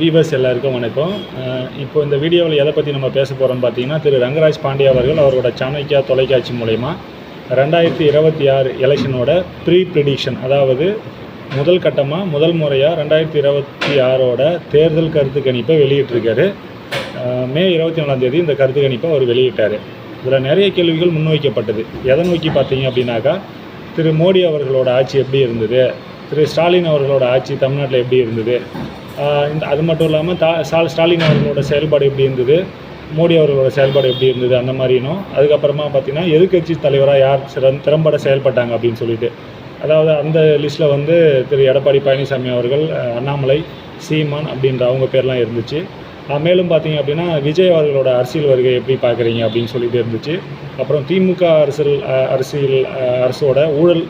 Viewers எல்லாருக்கும் வணக்கம். இப்போ இந்த வீடியோவில் எதை பற்றி நம்ம பேச போகிறோம்னு பார்த்தீங்கன்னா திரு ரங்கராஜ் பாண்டியா அவர்கள் அவரோட சாணக்கியா தொலைக்காட்சி மூலயமா ரெண்டாயிரத்தி இருபத்தி ஆறு எலெக்ஷனோட ப்ரீ ப்ரிடிக்ஷன் அதாவது முதல் கட்டமாக முதல் முறையாக ரெண்டாயிரத்தி இருபத்தி ஆறோட தேர்தல் கருத்து கணிப்பை வெளியிட்டிருக்காரு. மே இருபத்தி நாலாம் தேதி இந்த கருத்து கணிப்பை அவர் வெளியிட்டார். இதில் நிறைய கேள்விகள் முன்வைக்கப்பட்டது. எதை நோக்கி பார்த்தீங்க அப்படின்னாக்கா திரு மோடி அவர்களோட ஆட்சி எப்படி இருந்தது? திரு ஸ்டாலின் அவர்களோட ஆட்சி தமிழ்நாட்டில் எப்படி இருந்தது? இந்த அது மட்டும் இல்லாமல் தா ஸ்டாலின் அவர்களோட செயல்பாடு எப்படி இருந்தது? மோடி அவர்களோட செயல்பாடு எப்படி இருந்தது? அந்த மாதிரினும் அதுக்கப்புறமா பார்த்திங்கன்னா எதிர்க்கட்சி தலைவராக யார் சிறந்த திறம்பட செயல்பட்டாங்க அப்படின்னு சொல்லிட்டு. அதாவது அந்த லிஸ்ட்டில் வந்து திரு. எடப்பாடி பழனிசாமி அவர்கள் அண்ணாமலை சீமான் அப்படின்ற அவங்க பேர்லாம் இருந்துச்சு. மேலும் பார்த்தீங்க அப்படின்னா விஜய் அவர்களோட அரசியல் வருகை எப்படி பார்க்குறீங்க அப்படின்னு சொல்லிட்டு இருந்துச்சு. அப்புறம் திமுக அரசியல் அரசியல் அரசோட ஊழல்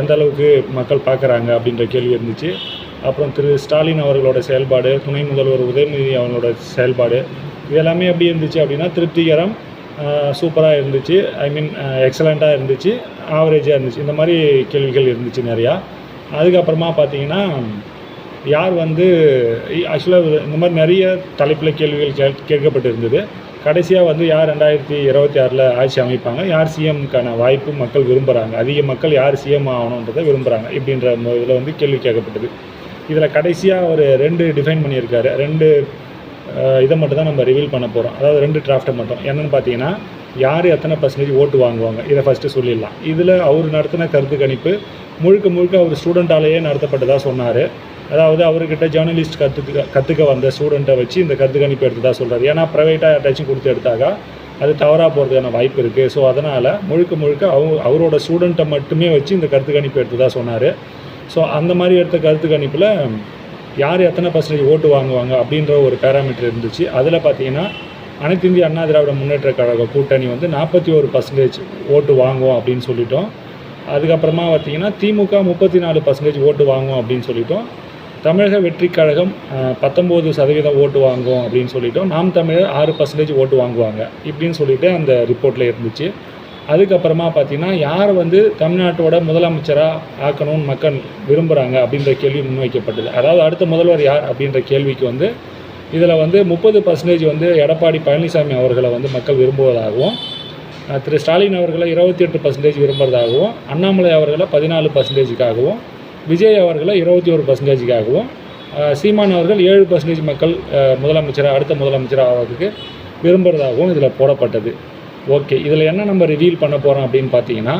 எந்த அளவுக்கு மக்கள் பார்க்குறாங்க அப்படின்ற கேள்வி இருந்துச்சு. அப்புறம் திரு ஸ்டாலின் அவர்களோட செயல்பாடு துணை முதல்வர் உதயநிதி அவங்களோட செயல்பாடு இது எல்லாமே எப்படி இருந்துச்சு அப்படின்னா திருப்திகரம் சூப்பராக இருந்துச்சு. ஐ மீன் எக்ஸலண்ட்டாக இருந்துச்சு. ஆவரேஜாக இருந்துச்சு. இந்த மாதிரி கேள்விகள் இருந்துச்சு நிறையா. அதுக்கப்புறமா பார்த்தீங்கன்னா யார் வந்து ஆக்சுவலாக இந்த மாதிரி நிறைய தலைப்பில் கேள்விகள் கே கேட்கப்பட்டிருந்தது. கடைசியாக வந்து யார் ரெண்டாயிரத்தி இருபத்தி ஆறில் ஆட்சி அமைப்பாங்க யார் சிஎம்க்கான வாய்ப்பு மக்கள் விரும்புகிறாங்க அதிக மக்கள் யார் சிஎம் ஆகணுன்றதை விரும்புகிறாங்க இப்படின்ற இதில் வந்து கேள்வி கேட்கப்பட்டது. இதில் கடைசியாக ஒரு ரெண்டு டிஃபைன் பண்ணியிருக்காரு. ரெண்டு இதை மட்டும் தான் நம்ம ரிவீல் பண்ண போகிறோம் அதாவது ரெண்டு டிராஃப்ட்டை மட்டும். என்னென்னு பார்த்தீங்கன்னா யார் எத்தனை பர்சன்டேஜ் ஓட்டு வாங்குவாங்க? இதை ஃபஸ்ட்டு சொல்லிடலாம். இதில் அவர் நடத்தின கருத்து கணிப்பு முழுக்க முழுக்க அவர் ஸ்டூடெண்ட்டாலேயே நடத்தப்பட்டதாக சொன்னார். அதாவது அவர்கிட்ட ஜேர்னலிஸ்ட் கற்றுக்க கற்றுக்க வந்த ஸ்டூடெண்ட்டை வச்சு இந்த கருத்து கணிப்பு எடுத்ததாக சொல்கிறார் ஏன்னா ப்ரைவேட்டாக யார்ட்டாச்சும் கொடுத்து எடுத்தாக்கா அது தவறாக போகிறதுக்கான வாய்ப்பு இருக்குது ஸோ அதனால் முழுக்க முழுக்க அவங்க அவரோட ஸ்டூடெண்ட்டை மட்டுமே வச்சு இந்த கருத்து கணிப்பு எடுத்ததாக சொன்னார். ஸோ அந்த மாதிரி எடுத்த கருத்து கணிப்பில் யார் எத்தனை பர்சன்டேஜ் ஓட்டு வாங்குவாங்க அப்படின்ற ஒரு பேராமீட்டர் இருந்துச்சு. அதில் பார்த்தீங்கன்னா அனைத்து இந்திய அண்ணா திராவிட முன்னேற்ற கழக கூட்டணி வந்து நாற்பத்தி ஒரு பர்சன்டேஜ் ஓட்டு வாங்குவோம் அப்படின்னு சொல்லிட்டோம். அதுக்கப்புறமா பார்த்தீங்கன்னா திமுக முப்பத்தி நாலு பர்சன்டேஜ் ஓட்டு வாங்குவோம் அப்படின்னு சொல்லிட்டோம். தமிழக வெற்றி கழகம் பத்தொம்போது சதவீதம் ஓட்டு வாங்குவோம் அப்படின்னு சொல்லிட்டோம். நாம் தமிழர் ஆறு பர்சன்டேஜ் ஓட்டு வாங்குவாங்க இப்படின்னு சொல்லிட்டு அந்த ரிப்போர்ட்டில் இருந்துச்சு. அதுக்கப்புறமா பார்த்தீங்கன்னா யார் வந்து தமிழ்நாட்டோட முதலமைச்சராக ஆக்கணும்னு மக்கள் விரும்புகிறாங்க அப்படின்ற கேள்வி முன்வைக்கப்பட்டது. அதாவது அடுத்த முதல்வர் யார் அப்படின்ற கேள்விக்கு வந்து இதில் வந்து முப்பது பர்சன்டேஜ் வந்து எடப்பாடி பழனிசாமி அவர்களை வந்து மக்கள் விரும்புவதாகவும் திரு ஸ்டாலின் அவர்களை இருபத்தி எட்டு பர்சன்டேஜ் விரும்புறதாகவும் அண்ணாமலை அவர்களை பதினாலு பர்சன்டேஜுக்காகவும் விஜய் அவர்களை இருபத்தி ஒரு பர்சன்டேஜுக்காகவும் சீமான் அவர்கள் ஏழு பர்சன்டேஜ் மக்கள் முதலமைச்சராக அடுத்த முதலமைச்சராக ஆகிறதுக்கு விரும்புகிறதாகவும் இதில் போடப்பட்டது. ஓகே இதில் என்ன நம்ம ரிவீல் பண்ண போகிறோம் அப்படின்னு பார்த்தீங்கன்னா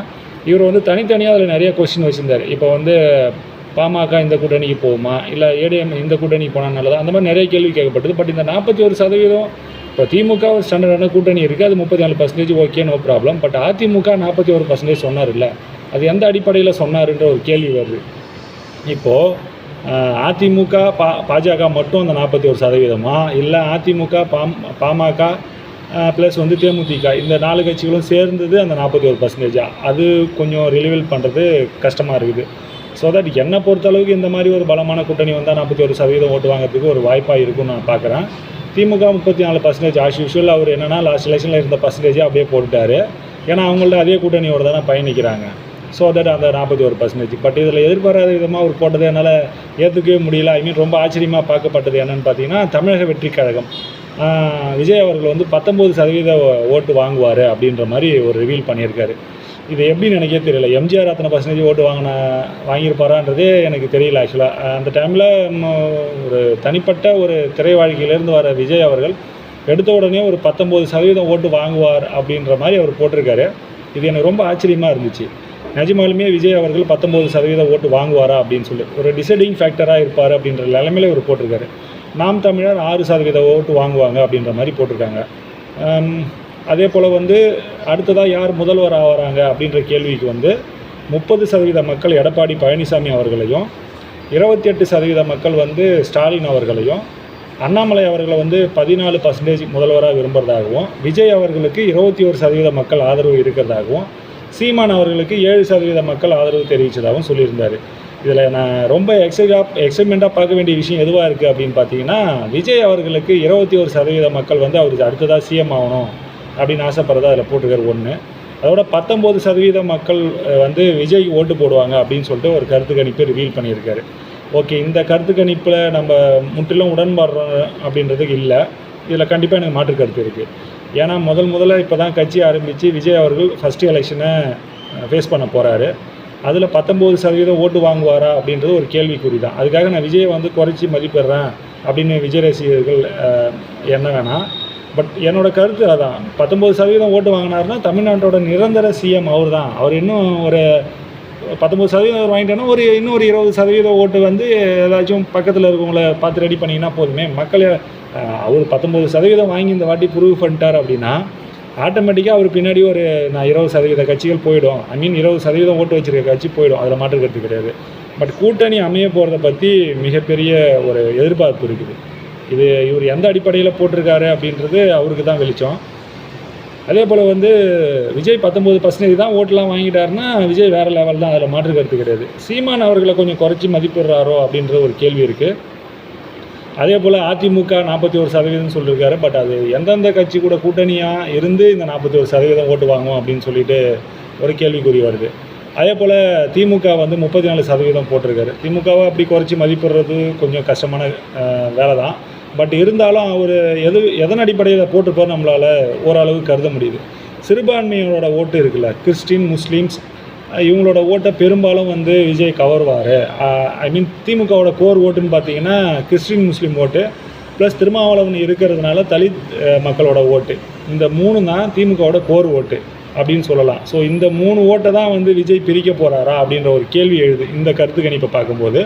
இவர் வந்து தனித்தனியாக அதில் நிறைய கொஸ்டின் வச்சுருந்தார். இப்போ வந்து பாமக இந்த கூட்டணிக்கு போகுமா? இல்லை ஏடிஎம் இந்த கூட்டணிக்கு போனால் நல்லதா? அந்த மாதிரி நிறைய கேள்வி கேட்கப்பட்டது. பட் இந்த நாற்பத்தி ஒரு சதவீதம் இப்போ திமுக ஒரு ஸ்டாண்டர்டான கூட்டணி இருக்குது அது முப்பத்தி நாலு percentage okay no problem but AIADMK நாற்பத்தி ஒரு பர்சன்டேஜ் சொன்னார் இல்லை. அது எந்த அடிப்படையில் சொன்னாருன்ற ஒரு கேள்வி வருது. இப்போது அதிமுக பா பாஜக மட்டும் அந்த நாற்பத்தி ஒரு சதவீதமா? இல்லை அதிமுக பாம் பாமக ப்ளஸ் வந்து தேமுதிக. இந்த நாலு கட்சிகளும் சேர்ந்தது அந்த நாற்பத்தி ஒரு பர்சன்டேஜாக அது கொஞ்சம் ரிலீவல் பண்ணுறது கஷ்டமாக இருக்குது. ஸோ தட் என்னை பொறுத்தளவுக்கு இந்த மாதிரி ஒரு பலமான கூட்டணி வந்தால் நாற்பத்தி ஒரு சதவீதம் ஓட்டு வாங்குறதுக்கு ஒரு வாய்ப்பாக இருக்கும்னு நான் பார்க்குறேன் திமுக முப்பத்தி நாலு பர்சன்டேஜ் ஆஸ் யூஷுவல் அவர் என்னன்னா லாஸ்ட் எலெக்ஷனில் இருந்த பர்சன்டேஜே அப்படியே போட்டுட்டார். ஏன்னா அவங்கள்ட்ட அதே கூட்டணியோட தானே பயணிக்கிறாங்க. ஸோ தட் அந்த நாற்பத்தி ஒரு பர்சன்டேஜ் பட் இதில் எதிர்பாராத விதமாக அவர் போட்டது என்னால் ஏற்றுக்கவே முடியல. ஐ மீன் ரொம்ப ஆச்சரியமாக பார்க்கப்பட்டது என்னென்னு பார்த்தீங்கன்னா தமிழக வெற்றி கழகம் விஜய் அவர்கள் வந்து பத்தொம்போது சதவீத ஓட்டு வாங்குவார் அப்படின்ற மாதிரி ஒரு ரிவீல் பண்ணியிருக்காரு. இது எப்படி நினைக்க தெரியல. எம்ஜிஆர் அத்தனை பர்சன்டேஜ் ஓட்டு வாங்கின வாங்கியிருப்பாரான்றதே எனக்கு தெரியல ஆக்சுவலாக அந்த டைமில் ஒரு தனிப்பட்ட ஒரு திரை வாழ்க்கையிலேருந்து வர விஜய் அவர்கள் எடுத்த உடனே ஒரு பத்தொம்போது சதவீதம் ஓட்டு வாங்குவார் அப்படின்ற மாதிரி அவர் போட்டிருக்காரு. இது எனக்கு ரொம்ப ஆச்சரியமாக இருந்துச்சு. நிஜமாலுமே விஜய் அவர்கள் பத்தொம்போது சதவீதம் ஓட்டு வாங்குவாரா அப்படின்னு சொல்லி. ஒரு டிசைடிங் ஃபேக்டராக இருப்பார் அப்படின்ற நிலைமையில இவர் போட்டிருக்காரு. நாம் தமிழர் ஆறு சதவீத ஓட்டு வாங்குவாங்க அப்படின்ற மாதிரி போட்டிருக்காங்க. அதே போல் வந்து அடுத்ததாக யார் முதல்வர் ஆகிறாங்க அப்படின்ற கேள்விக்கு வந்து முப்பது சதவீத மக்கள் எடப்பாடி பழனிசாமி அவர்களையும் இருபத்தி எட்டு சதவீத மக்கள் வந்து ஸ்டாலின் அவர்களையும் அண்ணாமலை அவர்களை வந்து பதினாலு பர்சன்டேஜ் முதல்வராக விரும்புறதாகவும் விஜய் அவர்களுக்கு இருபத்தி ஒரு சதவீத மக்கள் ஆதரவு இருக்கிறதாகவும் சீமான் அவர்களுக்கு ஏழு சதவீத மக்கள் ஆதரவு தெரிவித்ததாகவும் சொல்லியிருந்தார். இதில் நான் ரொம்ப எக்ஸைட்டாக எக்ஸைட்மெண்ட்டாக பார்க்க வேண்டிய விஷயம் எதுவாக இருக்குது அப்படின்னு பார்த்தீங்கன்னா விஜய் அவர்களுக்கு இருபத்தி ஒரு சதவீத மக்கள் வந்து அவருக்கு அடுத்ததாக சிஎம் ஆகணும் அப்படின்னு ஆசைப்படுறதா அதில் போட்டிருக்காரு ஒன்று அதோட பத்தொம்போது சதவீத மக்கள் வந்து விஜய் ஓட்டு போடுவாங்க அப்படின்னு சொல்லிட்டு ஒரு கருத்து கணிப்பு ரிவீல் பண்ணியிருக்காரு. ஓகே இந்த கருத்து கணிப்பில் நம்ம முற்றிலும் உடன்பாடுறோம் அப்படின்றதுக்கு இல்லை. இதில் கண்டிப்பாக எனக்கு மாற்று கருத்து இருக்குது ஏன்னா முதல் முதல்ல இப்போ தான் கட்சி ஆரம்பித்து விஜய் அவர்கள் ஃபஸ்ட்டு எலெக்ஷனை ஃபேஸ் பண்ண போகிறாரு அதில் பத்தொம்போது சதவீதம் ஓட்டு வாங்குவாரா அப்படின்றது ஒரு கேள்விக்குறி தான் அதுக்காக நான் விஜயை வந்து குறைச்சி மதிப்பிடுறேன் அப்படின்னு விஜய் ரசிகர்கள் என்ன வேணாம். பட் என்னோட கருத்து அதான். பத்தொம்போது சதவீதம் ஓட்டு வாங்கினாருன்னா தமிழ்நாட்டோட நிரந்தர சிஎம் அவர் தான் அவர் இன்னும் ஒரு பத்தொம்பது சதவீதம் அவர் வாங்கிட்டோன்னா ஒரு இன்னும் ஒரு இருபது சதவீதம் ஓட்டு வந்து ஏதாச்சும் பக்கத்தில் இருக்கவங்கள பார்த்து ரெடி பண்ணிங்கன்னா போதுமே. மக்கள் அவர் பத்தொம்பது சதவீதம் வாங்கி இந்த வாட்டி ப்ரூவ் பண்ணிட்டார் அப்படின்னா ஆட்டோமேட்டிக்காக அவர் பின்னாடி ஒரு நான் இருபது சதவீத கட்சிகள் போயிடும். ஐ மீன் இருபது சதவீதம் ஓட்டு வச்சிருக்க கட்சி போயிடும். அதில் மாற்று கருத்து கிடையாது. பட் கூட்டணி அமைய போகிறத பற்றி மிகப்பெரிய ஒரு எதிர்பார்ப்பு இருக்குது. இது இவர் எந்த அடிப்படையில் போட்டிருக்காரு அப்படின்றது அவருக்கு தான் வெளிச்சம். அதே போல் வந்து விஜய் பத்தொம்போது பர்சன்டேஜ் தான் ஓட்டெலாம் வாங்கிட்டாருன்னா விஜய் வேறு லெவல் தான். அதில் மாற்று கருத்து கிடையாது. சீமான் அவர்களை கொஞ்சம் குறைச்சி மதிப்பிடுறாரோ அப்படின்ற ஒரு கேள்வி இருக்குது அதே போல் அதிமுக நாற்பத்தி ஒரு சதவீதம் சொல்லியிருக்காரு பட் அது எந்தெந்த கட்சி கூட கூட்டணியாக இருந்து இந்த நாற்பத்தி ஒரு சதவீதம் ஓட்டு வாங்குவோம் அப்படின்னு சொல்லிட்டு ஒரு கேள்விக்குறி வருது. அதே போல் திமுக வந்து முப்பத்தி நாலு சதவீதம் போட்டிருக்காரு. திமுகவை அப்படி குறைச்சி மதிப்பிடுறது கொஞ்சம் கஷ்டமான வேலை தான் பட் இருந்தாலும் அவர் எது எதன் அடிப்படையில் போட்டிருப்பார் நம்மளால் ஓரளவு கருத முடியுது. சிறுபான்மையோட ஓட்டு இருக்குல்ல கிறிஸ்டின் முஸ்லீம்ஸ் இவங்களோட ஓட்டை பெரும்பாலும் வந்து விஜய் கவர்வார். ஐ மீன் திமுகவோட கோர் ஓட்டுன்னு பார்த்தீங்கன்னா கிறிஸ்டின் முஸ்லீம் ஓட்டு ப்ளஸ் திருமாவளவன் இருக்கிறதுனால தலித் மக்களோட ஓட்டு. இந்த மூணு தான் திமுகவோட கோர் ஓட்டு அப்படின்னு சொல்லலாம். ஸோ இந்த மூணு ஓட்டை தான் வந்து விஜய் பிரிக்க போகிறாரா அப்படின்ற ஒரு கேள்வி எழுது இந்த கருத்து கணிப்பை பார்க்கும்போது.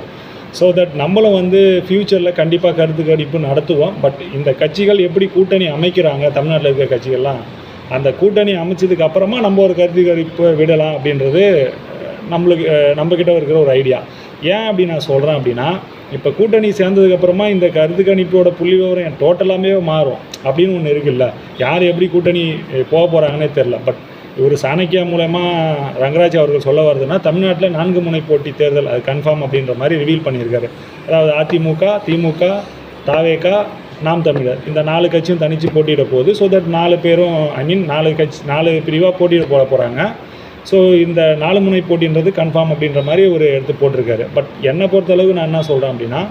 ஸோ தட் நம்மளும் வந்து ஃப்யூச்சரில் கண்டிப்பாக கருத்து கணிப்பு நடத்துவோம். பட் இந்த கட்சிகள் எப்படி கூட்டணி அமைக்கிறாங்க தமிழ்நாட்டில் இருக்கிற கட்சிகள்லாம் அந்த கூட்டணி அமைச்சதுக்கு அப்புறமா நம்ம ஒரு கருத்து கணிப்பு விடலாம் அப்படின்றது நம்மளுக்கு நம்மக்கிட்ட இருக்கிற ஒரு ஐடியா ஏன் அப்படி நான் சொல்கிறேன் அப்படின்னா இப்போ கூட்டணி சேர்ந்ததுக்கப்புறமா இந்த கருத்து கணிப்போட புள்ளி விவரம் டோட்டலாமே மாறும் அப்படின்னு ஒன்று இருக்குல்ல. யார் எப்படி கூட்டணி போக போகிறாங்கன்னே தெரில பட் இவர் சாணக்கியா மூலயமா ரங்கராஜ் அவர்கள் சொல்ல வருதுன்னா தமிழ்நாட்டில் நான்கு முனை போட்டி தேர்தல் அது கன்ஃபார்ம் அப்படின்ற மாதிரி ரிவீல் பண்ணியிருக்காரு. அதாவது அதிமுக திமுக தாவேகா நாம் தமிழர். இந்த நாலு கட்சியும் தனித்து போட்டியிட போகுது. ஸோ தட் நாலு பேரும் ஐ மீன் நாலு கட்சி நாலு பிரிவாக போட்டியிட போட போகிறாங்க ஸோ இந்த நாலு முனை போட்டின்றது கன்ஃபார்ம் அப்படின்ற மாதிரி ஒரு எடுத்து போட்டிருக்காரு. பட் என்னை பொறுத்தளவு நான் என்ன சொல்கிறேன் அப்படின்னா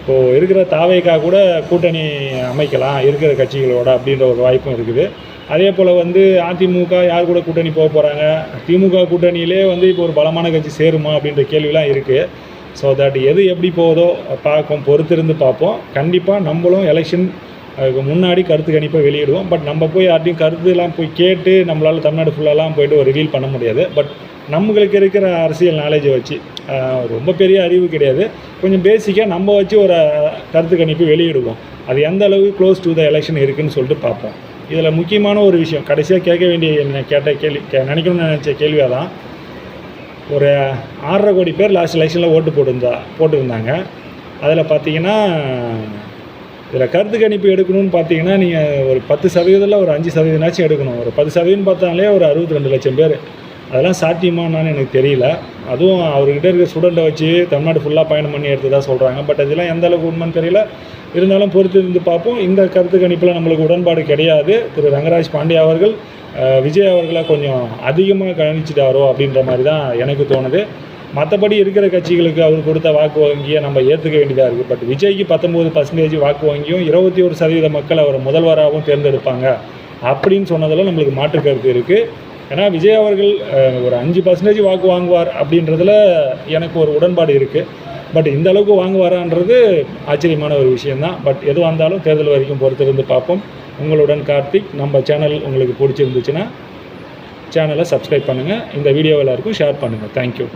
இப்போது இருக்கிற தாவேக்கா கூட கூட்டணி அமைக்கலாம் இருக்கிற கட்சிகளோட அப்படின்ற ஒரு வாய்ப்பும் இருக்குது. அதே போல் வந்து அதிமுக யார் கூட கூட்டணி போக போகிறாங்க திமுக கூட்டணியிலே வந்து இப்போ ஒரு பலமான கட்சி சேருமா அப்படின்ற கேள்விலாம் இருக்குது ஸோ தட் எது எப்படி போகுதோ பார்க்கும் பொறுத்திருந்து பார்ப்போம். கண்டிப்பாக நம்மளும் எலெக்ஷன் அதுக்கு முன்னாடி கருத்து கணிப்பை வெளியிடுவோம். பட் நம்ம போய் யார்ட்டையும் கருத்துலாம் போய் கேட்டு நம்மளால் தமிழ்நாடு ஃபுல்லாலாம் போய்ட்டு ஒரு ரிவீல் பண்ண முடியாது. பட் நம்மளுக்கு இருக்கிற அரசியல் நாலேஜை வச்சு ரொம்ப பெரிய அறிவு கிடையாது. கொஞ்சம் பேசிக்காக நம்ம வச்சு ஒரு கருத்து கணிப்பு வெளியிடுவோம். அது எந்த அளவுக்கு க்ளோஸ் டு த எலெக்ஷன் இருக்குதுன்னு சொல்லிட்டு பார்ப்போம். இதில் முக்கியமான ஒரு விஷயம் கடைசியாக கேட்க வேண்டிய என்ன கேட்ட கேள்வி கே நினைக்கணும்னு நினச்ச கேள்வியாக தான் ஒரு ஆறரை கோடி பேர் லாஸ்ட் எலெக்ஷனில் ஓட்டு போட்டிருந்தா போட்டிருந்தாங்க. அதில் பார்த்தீங்கன்னா இதில் கருத்து கணிப்பு எடுக்கணும்னு பார்த்தீங்கன்னா நீங்கள் ஒரு பத்து சதவீதத்தில் ஒரு அஞ்சு சதவீதம்னாச்சும் எடுக்கணும். ஒரு பத்து சதவீதம் பார்த்தாலே ஒரு அறுபத்தி ரெண்டு லட்சம் பேர் அதெல்லாம் சாத்தியமானான்னு எனக்கு தெரியல. அதுவும் அவர்கிட்ட இருக்கிற ஸ்டூடெண்ட்டை வச்சு தமிழ்நாடு ஃபுல்லாக பயணம் பண்ணி எடுத்ததாக சொல்கிறாங்க பட் இதெல்லாம் எந்த அளவுக்கு உண்மைன்னு தெரியல. இருந்தாலும் பொறுத்து இருந்து பார்ப்போம். இந்த கருத்து கணிப்பில் நம்மளுக்கு உடன்பாடு கிடையாது. திரு ரங்கராஜ் பாண்டியா அவர்கள் விஜய் அவர்களை கொஞ்சம் அதிகமாக கணிச்சிட்டாரோ அப்படின்ற மாதிரி தான் எனக்கு தோணுது. மற்றபடி இருக்கிற கட்சிகளுக்கு அவர் கொடுத்த வாக்கு வங்கியை நம்ம ஏற்றுக்க வேண்டியதாக இருக்குது பட் விஜய்க்கு பத்தொம்போது பர்சன்டேஜ் வாக்கு வங்கியும் இருபத்தி ஒரு சதவீத மக்கள் அவர் முதல்வராகவும் தேர்ந்தெடுப்பாங்க. அப்படின்னு சொன்னதில் நம்மளுக்கு மாற்று கருத்து இருக்குது ஏன்னா விஜய் அவர்கள் ஒரு அஞ்சு பர்சன்டேஜ் வாக்கு வாங்குவார் அப்படின்றதுல எனக்கு ஒரு உடன்பாடு இருக்குது பட் இந்த அளவுக்கு வாங்குவாரான்றது ஆச்சரியமான ஒரு விஷயந்தான் பட் எதுவாக இருந்தாலும் தேர்தல் வரைக்கும் பொறுத்திருந்து பார்ப்போம். உங்களுடன் கார்த்திக் நம்ம சேனல் உங்களுக்கு பிடிச்சிருந்துச்சுன்னா சேனலை சப்ஸ்கிரைப் பண்ணுங்கள் இந்த வீடியோ எல்லாருக்கும் ஷேர் பண்ணுங்கள் தேங்க்யூ